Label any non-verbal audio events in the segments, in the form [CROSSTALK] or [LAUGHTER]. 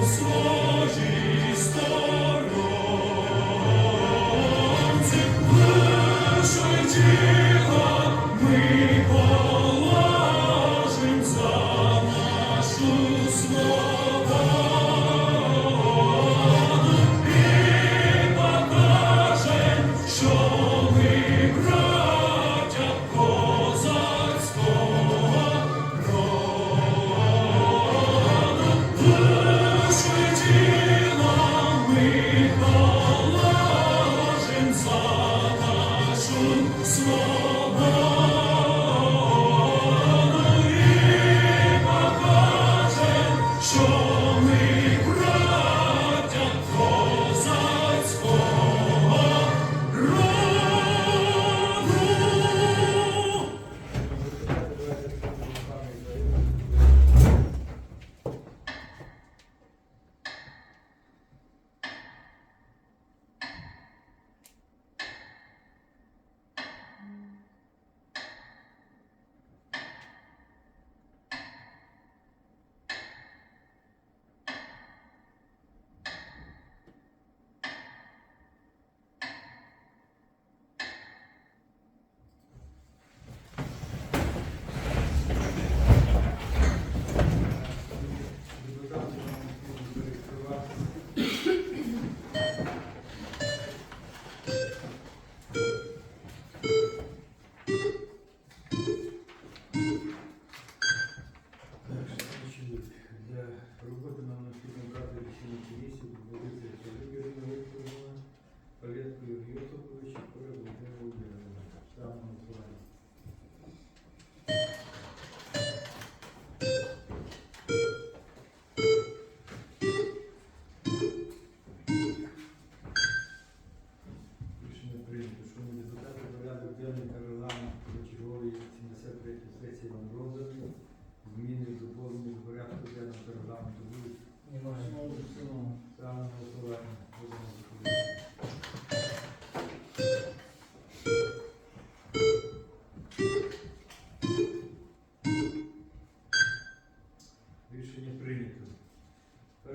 Услужи, стой, small.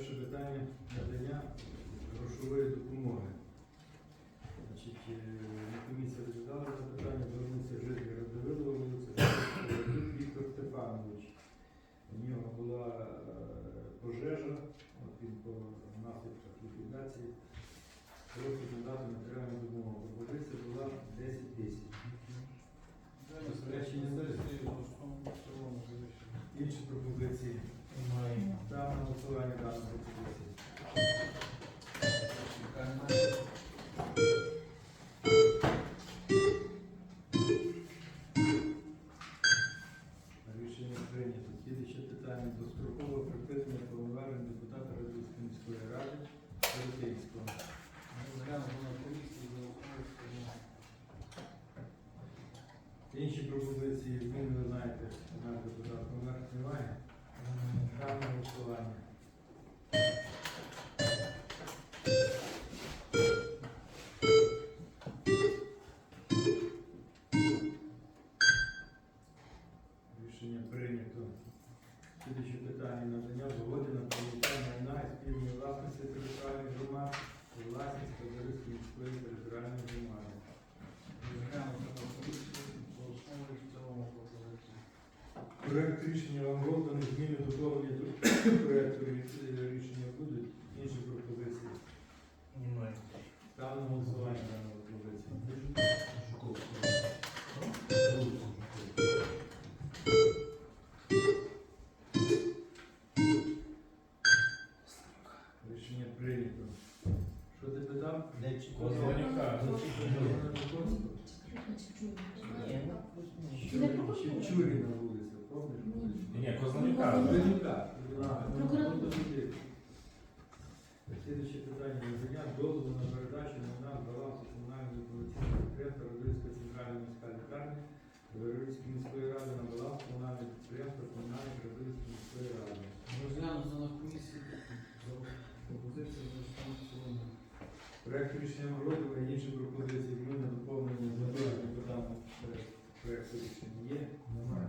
Перше питання надання грошової допомоги. Значить, е, Комісія розглядала це питання, звернувся житель Радовилова вулиця Віктор Степанович. У нього була е, пожежа, він по наслідках ліквідації. Просить надати матеріальну Проект рішення вам розданий, зміни доповнені до [COUGHS] проєкту рішення будуть. Інші пропозиції. Немає. Ставлю голосування даного пропозиції. Рішення прийнято. Що ти питав? Де Чикозонюка? Чичуріна. Ні, Козловника. Козловника. Слідуюче питання надання дозволу на передачу на нас балансу комунального інформаційного підприємства Родильська центральна міська лікарня Родильської міської ради на баланс комунального підприємства комунальної Родильської міської ради. Розглянуто на комісії за пропозицію за. Проект рішення і інші пропозиції зміни доповнення затвердження по даному проекту рішення є? Немає.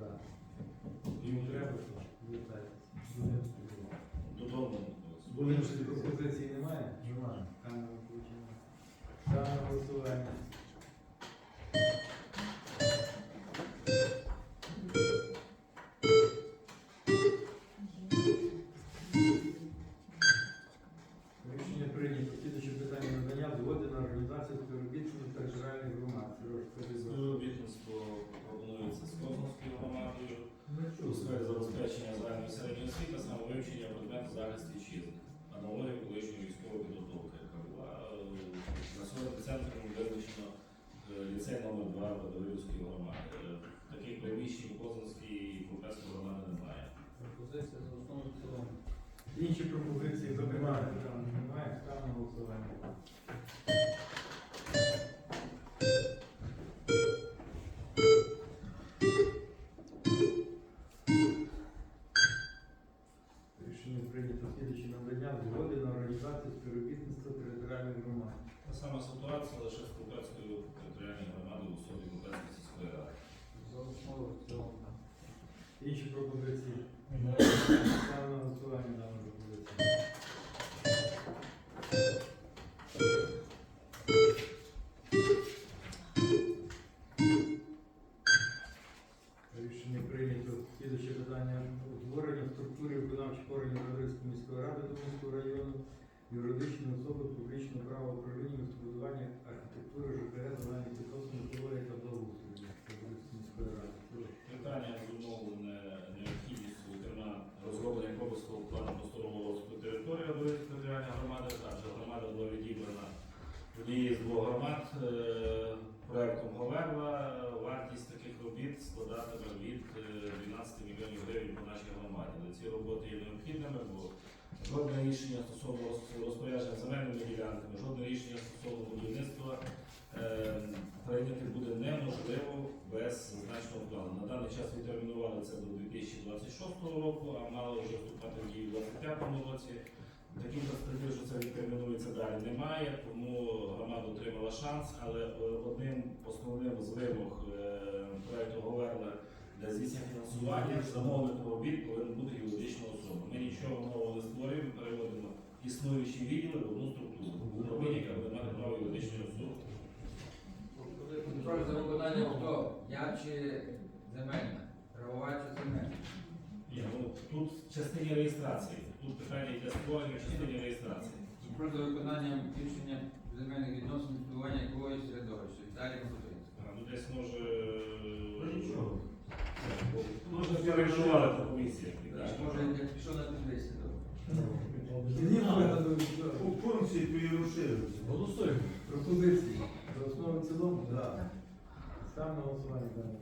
Так. Йому треба. Додому. Були пропозиції немає? Немає. Там включена. включено. Голосування. Загальної середньої освіти, самовивчення предмету захист вітчизни, аналогія колишньої військової підготовки, яка була е, на сьогодні центром визначено е, ліцей номер 2 Водовилівської громади. Е, Таких приміщень у Козловській і громади немає. Пропозиція за основу цілому. Інші пропозиції немає. Немає. Ставимо голосування. Сама ситуація лише з Купецькою територіальною громадою у особі Купецької сільської ради. В. Інші пропозиції. Ставимо на голосування дану пропозицію. Рішення прийнято. Слідуюче питання утворення структури виконавчих органів Родинської міської ради Думанського району, юридичної особи публічного права управління містобудування, архітектури, ЖКГ, зелених відносин, теорії та благоустрою міської ради. Питання зумовлене необхідністю, зокрема, розроблення Кобовського плану просторового розвитку території Одеської територіальної громади, адже громада була відібрана однієї з двох громад е, проектом Говерла. Вартість таких робіт складатиме від е, 12 мільйонів гривень по нашій громаді. Ці роботи є необхідними, бо жодне рішення стосовно розпорядження земельними ділянками, жодне рішення стосовно будівництва е, прийняти буде неможливо без значного плану. На даний час відтермінували це до 2026 року, а мало вже вступати в дію у 2025 році. Таких перспектив, що це відтермінується далі, немає, тому громада отримала шанс, але е, одним основним з вимог е, проекту Говерла для здійснення фінансування замовником робіт повинна бути юридична особа. Ми нічого нового не створюємо, переводимо існуючі відділи в одну структуру. Управління, яка буде мати право юридичної особи. Контроль за виконанням хто? Я чи земельна? Правова чи земельна? Ні, ну, тут в частині реєстрації. Тут питання йде створення в частині реєстрації. Контроль за виконанням рішення земельних відносин спілкування якогось середовища. Миколаївський. А, ну десь може. Ну, нічого. Можна перейменувати та комісія. Може, я пішов на. У функції твої розширюються. Голосуємо. Пропозиції. За основу в цілому? Так. Став на голосування пропозицію.